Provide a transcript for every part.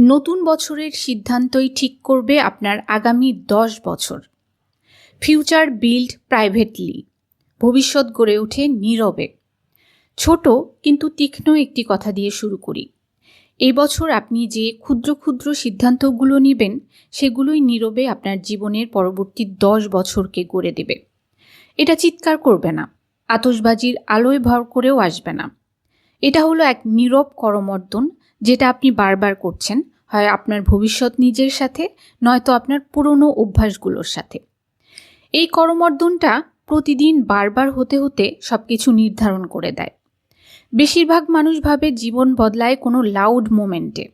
নতুন বছরের সিদ্ধান্তই ঠিক করবে আপনার আগামী দশ বছর। ফিউচার বিল্ড প্রাইভেটলি ভবিষ্যৎ গড়ে ওঠে নীরবে। ছোট কিন্তু তীক্ষ্ণ একটি কথা দিয়ে শুরু করি। এই বছর আপনি যে ক্ষুদ্র ক্ষুদ্র সিদ্ধান্তগুলো নেবেন, সেগুলোই নীরবে আপনার জীবনের পরবর্তী দশ বছরকে গড়ে দেবে। এটা চিৎকার করবে না। আতসবাজির আলোয় ভর করেও আসবে না। এটা হলো এক নীরব করমর্দন যেটা আপনি বারবার করছেন, হয় আপনার ভবিষ্যৎ নিজের সাথে, নয়তো আপনার পুরনো অভ্যাসগুলোর সাথে। এই করমর্দনটা প্রতিদিন বারবার হতে হতে সব কিছু নির্ধারণ করে দেয়। বেশিরভাগ মানুষ ভাবে জীবন বদলায় কোনো লাউড মোমেন্টে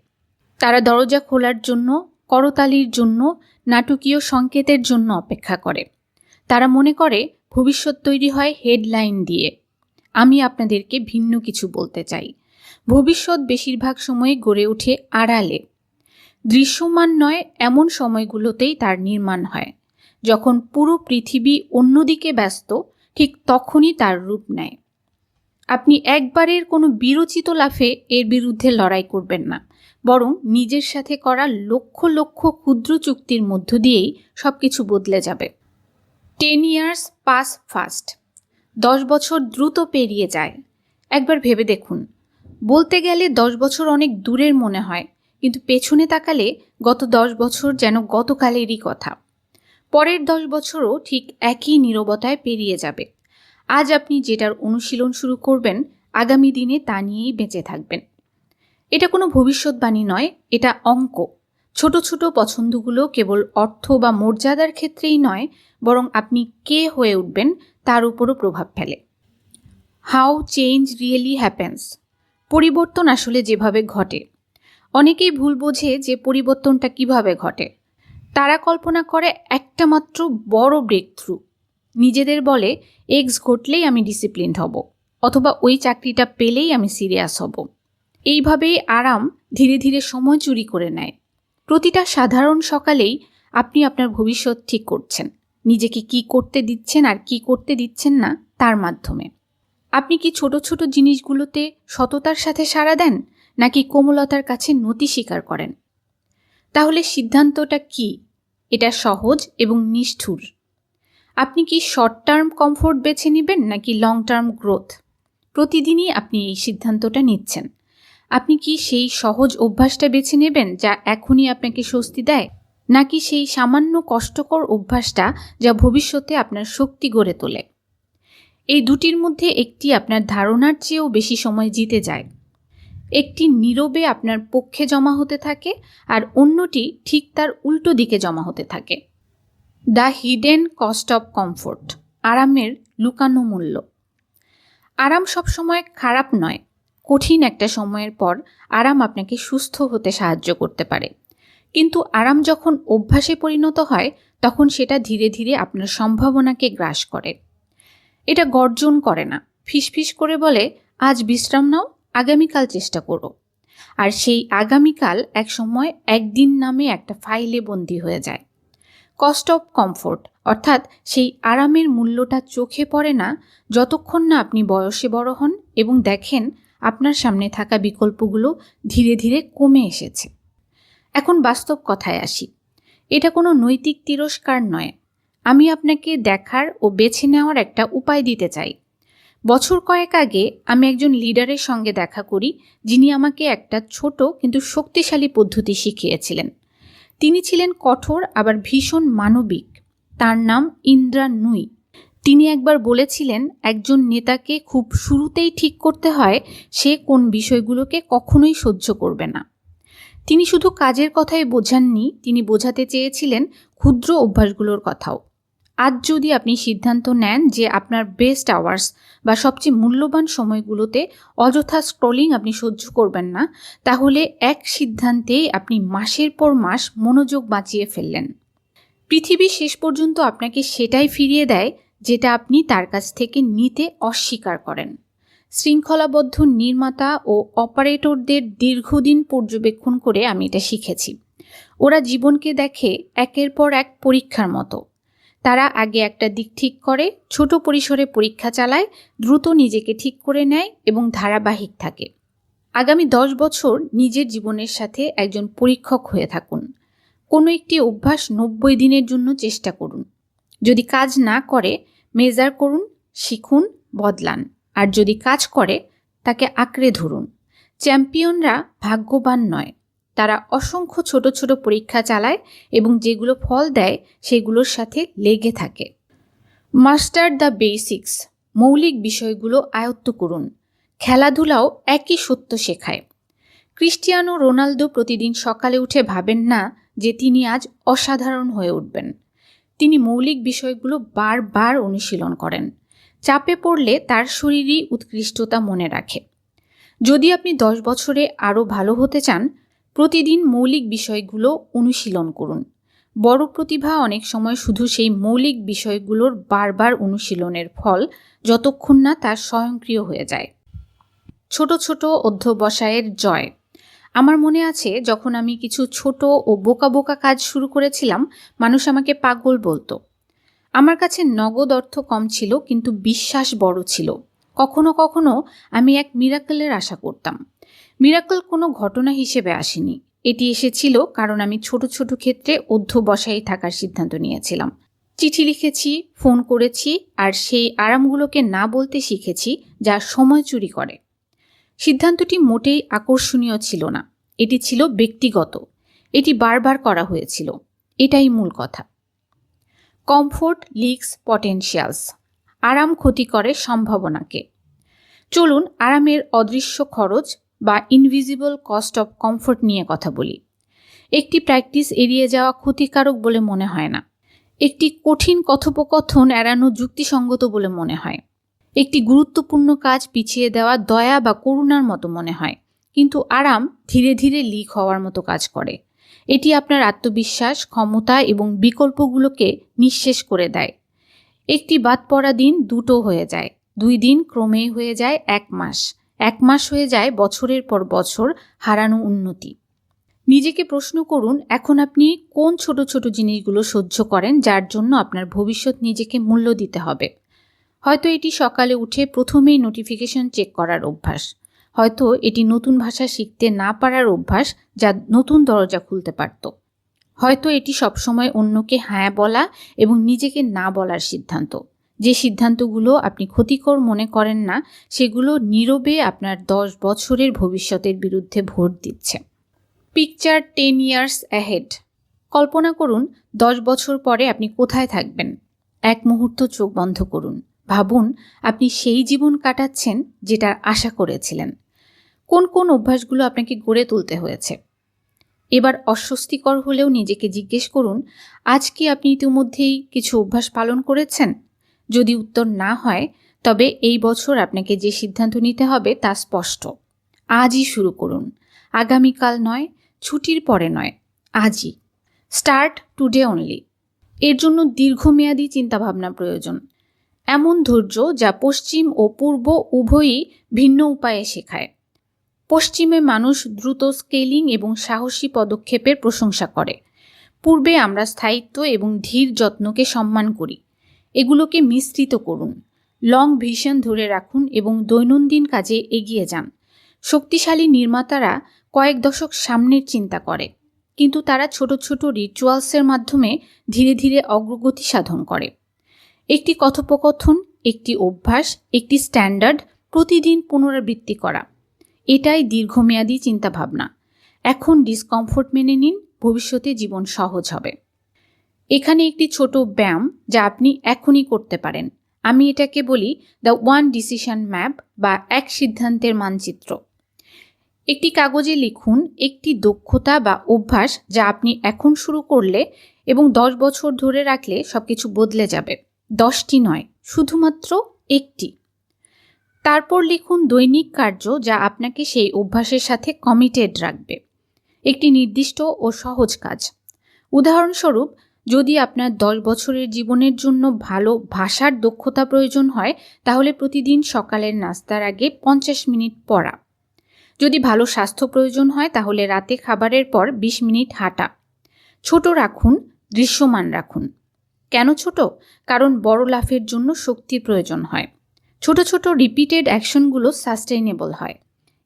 তারা দরজা খোলার জন্য, করতালির জন্য, নাটকীয় সংকেতের জন্য অপেক্ষা করে। তারা মনে করে ভবিষ্যৎ তৈরি হয় হেডলাইন দিয়ে। আমি আপনাদেরকে ভিন্ন কিছু বলতে চাই। ভবিষ্যৎ বেশিরভাগ সময়ে গড়ে ওঠে আড়ালে। দৃশ্যমান নয়, এমন সময়গুলোতেই তার নির্মাণ হয়। যখন পুরো পৃথিবী অন্যদিকে ব্যস্ত, ঠিক তখনই তার রূপ নেয়। আপনি একবারের কোনো বিরচিত লাফে এর বিরুদ্ধে লড়াই করবেন না। বরং নিজের সাথে করা লক্ষ লক্ষ ক্ষুদ্র চুক্তির মধ্য দিয়েই সব কিছু বদলে যাবে। Ten years pass fast. দশ বছর দ্রুত পেরিয়ে যায়। একবার ভেবে দেখুন। বলতে গেলে দশ বছর অনেক দূরের মনে হয়, কিন্তু পেছনে তাকালে গত দশ বছর যেন গতকালেরই কথা। পরের দশ বছরও ঠিক একই নীরবতায় পেরিয়ে যাবে। আজ আপনি যেটার অনুশীলন শুরু করবেন, আগামী দিনে তা নিয়েই বেঁচে থাকবেন। এটা কোনো ভবিষ্যৎবাণী নয়, এটা অঙ্ক। ছোট ছোট পছন্দগুলো কেবল অর্থ বা মর্যাদার ক্ষেত্রেই নয়, বরং আপনি কে হয়ে উঠবেন তার উপরও প্রভাব ফেলে। How change really happens. পরিবর্তন আসলে যেভাবে ঘটে। অনেকেই ভুল বোঝে যে পরিবর্তনটা কীভাবে ঘটে। তারা কল্পনা করে একটা মাত্র বড় ব্রেক থ্রু নিজেদের বলে এক্স ঘটলেই আমি ডিসিপ্লিনড হব, অথবা ওই চাকরিটা পেলেই আমি সিরিয়াস হব। এইভাবেই আরাম ধীরে ধীরে সময় চুরি করে নেয়। প্রতিটা সাধারণ সকালেই আপনি আপনার ভবিষ্যৎ ঠিক করছেন। নিজেকে কি করতে দিচ্ছেন আর কি করতে দিচ্ছেন না, তার মাধ্যমে। আপনি কি ছোট ছোট জিনিসগুলোতে সততার সাথে সাড়া দেন, নাকি কোমলতার কাছে নতি স্বীকার করেন? তাহলে সিদ্ধান্তটা কি? এটা সহজ এবং নিষ্ঠুর। আপনি কি শর্ট টার্ম কমফোর্ট বেছে নেবেন, নাকি লং টার্ম গ্রোথ প্রতিদিনই আপনি এই সিদ্ধান্তটা নিচ্ছেন। আপনি কি সেই সহজ অভ্যাসটা বেছে নেবেন যা এখনই আপনাকে স্বস্তি দেয়? নাকি সেই সামান্য কষ্টকর অভ্যাসটা যা ভবিষ্যতে আপনার শক্তি গড়ে তোলে? এই দুটির মধ্যে একটি আপনার ধারণার চেয়েও বেশি সময় জিতে যায়। একটি নীরবে আপনার পক্ষে জমা হতে থাকে আর অন্যটি ঠিক তার উল্টো দিকে জমা হতে থাকে। The hidden cost of comfort, আরামের লুকানো মূল্য। আরাম সবসময় খারাপ নয় কঠিন একটা সময়ের পর আরাম আপনাকে সুস্থ হতে সাহায্য করতে পারে। কিন্তু আরাম যখন অভ্যাসে পরিণত হয়, তখন সেটা ধীরে ধীরে আপনার সম্ভাবনাকে গ্রাস করে। এটা গর্জন করে না। ফিসফিস করে বলে, আজ বিশ্রাম নাও, আগামীকাল চেষ্টা করো। আর সেই আগামীকাল এক সময় একদিন নামে একটা ফাইলে বন্দি হয়ে যায়। কস্ট অফ কমফোর্ট, অর্থাৎ সেই আরামের মূল্যটা চোখে পড়ে না, যতক্ষণ না আপনি বয়সে বড় হন এবং দেখেন আপনার সামনে থাকা বিকল্পগুলো ধীরে ধীরে কমে এসেছে। এখন বাস্তব কথায় আসি। এটা কোনো নৈতিক তিরস্কার নয়। আমি আপনাকে দেখার ও বেছে নেওয়ার একটা উপায় দিতে চাই। বছর কয়েক আগে আমি একজন লিডারের সঙ্গে দেখা করি, যিনি আমাকে একটা ছোট কিন্তু শক্তিশালী পদ্ধতি শিখিয়েছিলেন। তিনি ছিলেন কঠোর, আবার ভীষণ মানবিক। তার নাম ইন্দ্রা নুই। তিনি একবার বলেছিলেন, একজন নেতাকে খুব শুরুতেই ঠিক করতে হয়, সে কোন বিষয়গুলোকে কখনোই সহ্য করবে না। তিনি শুধু কাজের কথাই বোঝাননি, তিনি বোঝাতে চেয়েছিলেন ক্ষুদ্র অভ্যাসগুলোর কথাও। আজ যদি আপনি সিদ্ধান্ত নেন যে আপনার বেস্ট আওয়ার্স বা সবচেয়ে মূল্যবান সময়গুলোতে অযথা স্ক্রলিং আপনি সহ্য করবেন না, তাহলে এক সিদ্ধান্তেই আপনি মাসের পর মাস মনোযোগ বাঁচিয়ে ফেললেন। পৃথিবী শেষ পর্যন্ত আপনাকে সেটাই ফিরিয়ে দেয় যেটা আপনি তার কাছ থেকে নিতে অস্বীকার করেন। শৃঙ্খলাবদ্ধ নির্মাতা ও অপারেটরদের দীর্ঘদিন পর্যবেক্ষণ করে আমি এটা শিখেছি। ওরা জীবনকে দেখে একের পর এক পরীক্ষার মতো। তারা আগে একটা দিক ঠিক করে, ছোট পরিসরে পরীক্ষা চালায়, দ্রুত নিজেকে ঠিক করে নেয় এবং ধারাবাহিক থাকে। আগামী দশ বছর নিজের জীবনের সাথে একজন পরীক্ষক হয়ে থাকুন। কোনো একটি অভ্যাস নব্বই দিনের জন্য চেষ্টা করুন। যদি কাজ না করে মেজার করুন, শিখুন, বদলান। আর যদি কাজ করে, তাকে আঁকড়ে ধরুন। চ্যাম্পিয়নরা ভাগ্যবান নয়। তারা অসংখ্য ছোট ছোট পরীক্ষা চালায় এবং যেগুলো ফল দেয়, সেগুলোর সাথে লেগে থাকে। মাস্টার দ্য বেসিক্স, মৌলিক বিষয়গুলো আয়ত্ত করুন। খেলাধুলাও একই সত্য শেখায়। ক্রিস্টিয়ানো রোনালদো প্রতিদিন সকালে উঠে ভাবেন না যে তিনি আজ অসাধারণ হয়ে উঠবেন। তিনি মৌলিক বিষয়গুলো বারবার অনুশীলন করেন। চাপে পড়লে তার শরীরই উৎকৃষ্টতা মনে রাখে। যদি আপনি দশ বছরে আরও ভালো হতে চান, প্রতিদিন মৌলিক বিষয়গুলো অনুশীলন করুন। বড় প্রতিভা অনেক সময় শুধু সেই মৌলিক বিষয়গুলোর বারবার অনুশীলনের ফল যতক্ষণ না তার স্বয়ংক্রিয় হয়ে যায়। ছোট ছোট অধ্যবসায়ের জয়। আমার মনে আছে, যখন আমি কিছু ছোট ও বোকা বোকা কাজ শুরু করেছিলাম, মানুষ আমাকে পাগল বলতো। আমার কাছে নগদ অর্থ কম ছিল, কিন্তু বিশ্বাস বড় ছিল। কখনো কখনো আমি এক মিরাকলের আশা করতাম। মিরাকল কোনো ঘটনা হিসেবে আসেনি। এটি এসেছিল কারণ আমি ছোট ছোট ক্ষেত্রে অধ্যবসায়ী থাকার সিদ্ধান্ত নিয়েছিলাম। চিঠি লিখেছি, ফোন করেছি, আর সেই আরামগুলোকে না বলতে শিখেছি, যা সময় চুরি করে। সিদ্ধান্তটি মোটেই আকর্ষণীয় ছিল না। এটি ছিল ব্যক্তিগত। এটি বারবার করা হয়েছিল। এটাই মূল কথা। Comfort leaks potentials. আরাম ক্ষতি করে সম্ভাবনাকে। চলুন আরামের অদৃশ্য খরচ বা ইনভিজিবল কস্ট অফ কমফোর্ট নিয়ে কথা বলি। একটি প্র্যাকটিস এড়িয়ে যাওয়া ক্ষতিকারক বলে মনে হয় না। একটি কঠিন কথোপকথন এড়ানো যুক্তিসঙ্গত বলে মনে হয়। একটি গুরুত্বপূর্ণ কাজ পিছিয়ে দেওয়া দয়া বা করুণার মতো মনে হয়। কিন্তু আরাম ধীরে ধীরে লিক হওয়ার মতো কাজ করে। এটি আপনার আত্মবিশ্বাস, ক্ষমতা এবং বিকল্পগুলোকে নিঃশেষ করে দেয়। একটি বাদ পড়া দিন দুটো হয়ে যায়। দুই দিন ক্রমে হয়ে যায় এক মাস। এক মাস হয়ে যায় বছরের পর বছর হারানো উন্নতি। নিজেকে প্রশ্ন করুন, এখন আপনি কোন ছোট ছোট জিনিসগুলো সহ্য করেন যার জন্য আপনার ভবিষ্যৎ নিজেকে মূল্য দিতে হবে? হয়তো এটি সকালে উঠে প্রথমেই নোটিফিকেশন চেক করার অভ্যাস। হয়তো এটি নতুন ভাষা শিখতে না পারার অভ্যাস যা নতুন দরজা খুলতে পারত। হয়তো এটি সবসময় অন্যকে হ্যাঁ বলা এবং নিজেকে না বলার সিদ্ধান্ত। যে সিদ্ধান্তগুলো আপনি ক্ষতিকর মনে করেন না, সেগুলো নীরবে আপনার দশ বছরের ভবিষ্যতের বিরুদ্ধে ভোট দিচ্ছে। পিকচার টেন ইয়ার্স অ্যাহেড কল্পনা করুন, দশ বছর পরে আপনি কোথায় থাকবেন। এক মুহূর্ত চোখ বন্ধ করুন। ভাবুন, আপনি সেই জীবন কাটাচ্ছেন যেটার আশা করেছিলেন। কোন কোন অভ্যাসগুলো আপনাকে গড়ে তুলতে হয়েছে? এবার অস্বস্তিকর হলেও নিজেকে জিজ্ঞেস করুন, আজ কি আপনি ইতিমধ্যেই কিছু অভ্যাস পালন করেছেন? যদি উত্তর না হয়, তবে এই বছর আপনাকে যে সিদ্ধান্ত নিতে হবে তা স্পষ্ট। আজই শুরু করুন। আগামীকাল নয়, ছুটির পরে নয়, আজই। Start today only. এর জন্য দীর্ঘমেয়াদী চিন্তাভাবনা প্রয়োজন। এমন ধৈর্য যা পশ্চিম ও পূর্ব উভয়ই ভিন্ন উপায়ে শেখায়। পশ্চিমে মানুষ দ্রুত স্কেলিং এবং সাহসী পদক্ষেপের প্রশংসা করে। পূর্বে আমরা স্থায়িত্ব এবং ধীর যত্নকে সম্মান করি। এগুলোকে মিশ্রিত করুন। লং ভিশন ধরে রাখুন এবং দৈনন্দিন কাজে এগিয়ে যান। শক্তিশালী নির্মাতারা কয়েক দশক সামনের চিন্তা করে, কিন্তু তারা ছোট ছোট রিচুয়ালসের মাধ্যমে ধীরে ধীরে অগ্রগতি সাধন করে। একটি কথোপকথন, একটি অভ্যাস, একটি স্ট্যান্ডার্ড প্রতিদিন পুনরাবৃত্তি করা। এটাই দীর্ঘমেয়াদী চিন্তাভাবনা। এখন ডিসকমফোর্ট মেনে নিন, ভবিষ্যতে জীবন সহজ হবে। এখানে একটি ছোট ব্যায়াম যা আপনি এখনই করতে পারেন। আমি এটাকে বলি দ্য ওয়ান ডিসিশন ম্যাপ বা এক সিদ্ধান্তের মানচিত্র। একটি কাগজে লিখুন একটি দক্ষতা বা অভ্যাস যা আপনি এখন শুরু করলে এবং দশ বছর ধরে রাখলে সব কিছু বদলে যাবে। দশটি নয়, শুধুমাত্র একটি। তারপর লিখুন দৈনিক কার্য যা আপনাকে সেই অভ্যাসের সাথে কমিটেড রাখবে। একটি নির্দিষ্ট ও সহজ কাজ। উদাহরণস্বরূপ, যদি আপনার দশ বছরের জীবনের জন্য ভালো ভাষার দক্ষতা প্রয়োজন হয়, তাহলে প্রতিদিন সকালের নাস্তার আগে পঞ্চাশ মিনিট পড়া। যদি ভালো স্বাস্থ্য প্রয়োজন হয়, তাহলে রাতে খাবারের পর বিশ মিনিট হাঁটা। ছোট রাখুন, দৃশ্যমান রাখুন। কেন ছোট? কারণ বড় লাফের জন্য শক্তির প্রয়োজন হয়। ছোট ছোট রিপিটেড অ্যাকশনগুলো সাস্টেইনেবল হয়।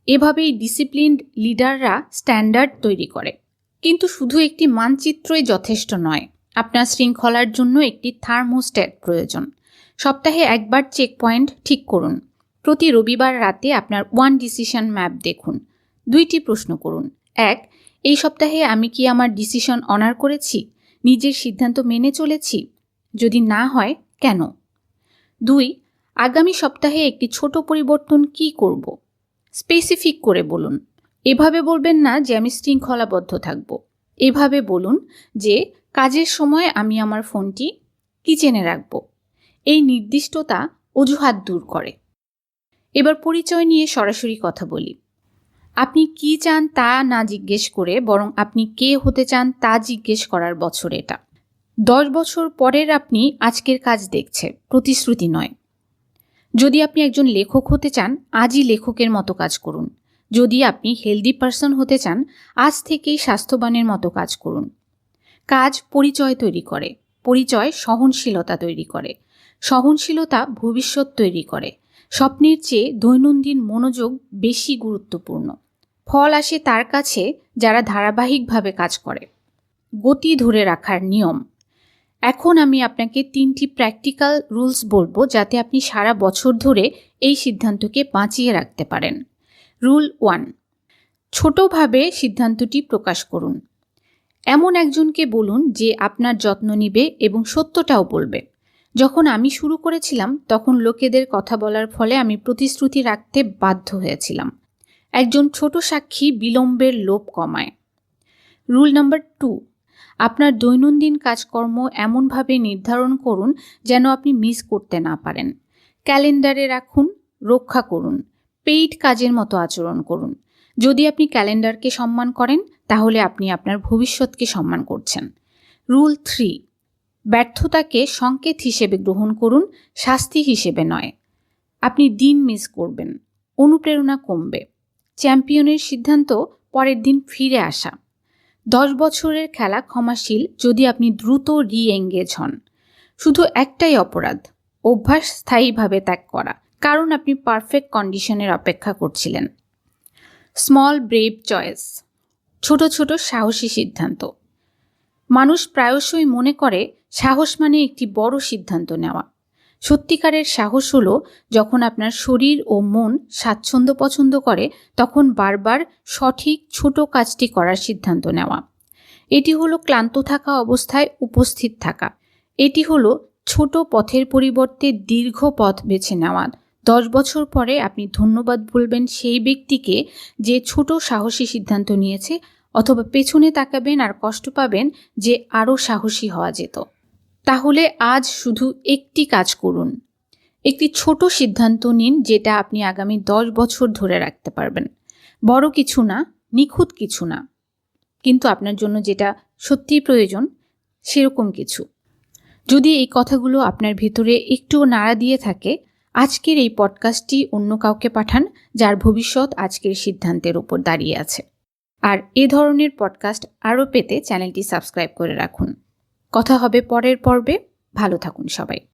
এভাবেই ডিসিপ্লিনড লিডাররা স্ট্যান্ডার্ড তৈরি করে। কিন্তু শুধু একটি মানচিত্রই যথেষ্ট নয়। আপনার শৃঙ্খলার জন্য একটি থার্মোস্ট্যাট প্রয়োজন। সপ্তাহে একবার চেক পয়েন্ট ঠিক করুন। প্রতি রবিবার রাতে আপনার ওয়ান ডিসিশন ম্যাপ দেখুন। দুইটি প্রশ্ন করুন। এক, এই সপ্তাহে আমি কি আমার ডিসিশন অনার করেছি? নিজের সিদ্ধান্ত মেনে চলেছি, যদি না হয় কেন? দুই, আগামী সপ্তাহে একটি ছোট পরিবর্তন কি করব? স্পেসিফিক করে বলুন। এভাবে বলবেন না যে আমি শৃঙ্খলাবদ্ধ থাকব। এভাবে বলুন যে কাজের সময় আমি আমার ফোনটি কিচেনে রাখব। এই নির্দিষ্টতা অজুহাত দূর করে। এবার পরিচয় নিয়ে সরাসরি কথা বলি। আপনি কি চান তা না জিজ্ঞেস করে বরং আপনি কে হতে চান তা জিজ্ঞেস করার বছর এটা। দশ বছর পরের আপনি আজকের কাজ দেখছে, প্রতিশ্রুতি নয়। যদি আপনি একজন লেখক হতে চান, আজই লেখকের মতো কাজ করুন। যদি আপনি হেলদি পারসন হতে চান, আজ থেকেই স্বাস্থ্যবানের মতো কাজ করুন। কাজ পরিচয় তৈরি করে, পরিচয় সহনশীলতা তৈরি করে, সহনশীলতা ভবিষ্যৎ তৈরি করে, স্বপ্নের চেয়ে দৈনন্দিন মনোযোগ বেশি গুরুত্বপূর্ণ। ফল আসে তার কাছে যারা ধারাবাহিকভাবে কাজ করে। গতি ধরে রাখার নিয়ম। এখন আমি আপনাকে তিনটি প্র্যাকটিক্যাল রুলস বলব যাতে আপনি সারা বছর ধরে এই সিদ্ধান্তকে বাঁচিয়ে রাখতে পারেন। রুল ওয়ান, ছোটোভাবে সিদ্ধান্তটি প্রকাশ করুন। এমন একজনকে বলুন যে আপনার যত্ন নিবে এবং সত্যটাও বলবে। যখন আমি শুরু করেছিলাম, তখন লোকেদের কথা বলার ফলে আমি প্রতিশ্রুতি রাখতে বাধ্য হয়েছিলাম। একজন ছোট সাক্ষী বিলম্বের লোভ কমায়। রুল নাম্বার টু, আপনার দৈনন্দিন কাজকর্ম এমনভাবে নির্ধারণ করুন যেন আপনি মিস করতে না পারেন। ক্যালেন্ডারে রাখুন, রক্ষা করুন, পেইড কাজের মতো আচরণ করুন। যদি আপনি ক্যালেন্ডারকে সম্মান করেন, তাহলে আপনি আপনার ভবিষ্যৎকে সম্মান করছেন। রুল থ্রি, ব্যর্থতাকে সংকেত হিসেবে গ্রহণ করুন, শাস্তি হিসেবে নয়। আপনি দিন মিস করবেন, অনুপ্রেরণা কমবে। চ্যাম্পিয়নের সিদ্ধান্ত পরের দিন ফিরে আসা। দশ বছরের খেলা ক্ষমাশীল যদি আপনি দ্রুত রি এঙ্গেজ হন। শুধু একটাই অপরাধ, অভ্যাস স্থায়ীভাবে ত্যাগ করা, কারণ আপনি পারফেক্ট কন্ডিশনের অপেক্ষা করছিলেন। স্মল ব্রেভ চয়েস ছোট ছোট সাহসী সিদ্ধান্ত। মানুষ প্রায়শই মনে করে, সাহস মানে একটি বড় সিদ্ধান্ত নেওয়া। সত্যিকারের সাহস হলো যখন আপনার শরীর ও মন স্বাচ্ছন্দ্য পছন্দ করে, তখন বারবার সঠিক ছোট কাজটি করার সিদ্ধান্ত নেওয়া। এটি হলো ক্লান্ত থাকা অবস্থায় উপস্থিত থাকা। এটি হলো ছোট পথের পরিবর্তে দীর্ঘ পথ বেছে নেওয়া। দশ বছর পরে আপনি ধন্যবাদ বলবেন সেই ব্যক্তিকে যে ছোট সাহসী সিদ্ধান্ত নিয়েছে, অথবা পেছনে তাকাবেন আর কষ্ট পাবেন যে আরও সাহসী হওয়া যেত। তাহলে আজ শুধু একটি কাজ করুন। একটি ছোট সিদ্ধান্ত নিন যেটা আপনি আগামী দশ বছর ধরে রাখতে পারবেন। বড় কিছু না, নিখুঁত কিছু না। কিন্তু আপনার জন্য যেটা সত্যিই প্রয়োজন, সেরকম কিছু। যদি এই কথাগুলো আপনার ভিতরে একটুও নাড়া দিয়ে থাকে, আজকের এই পডকাস্টটি অন্য কাউকে পাঠান যার ভবিষ্যৎ আজকের সিদ্ধান্তের উপর দাঁড়িয়ে আছে। আর এ ধরনের পডকাস্ট আরও পেতে চ্যানেলটি সাবস্ক্রাইব করে রাখুন। কথা হবে পরের পর্বে। ভালো থাকুন সবাই।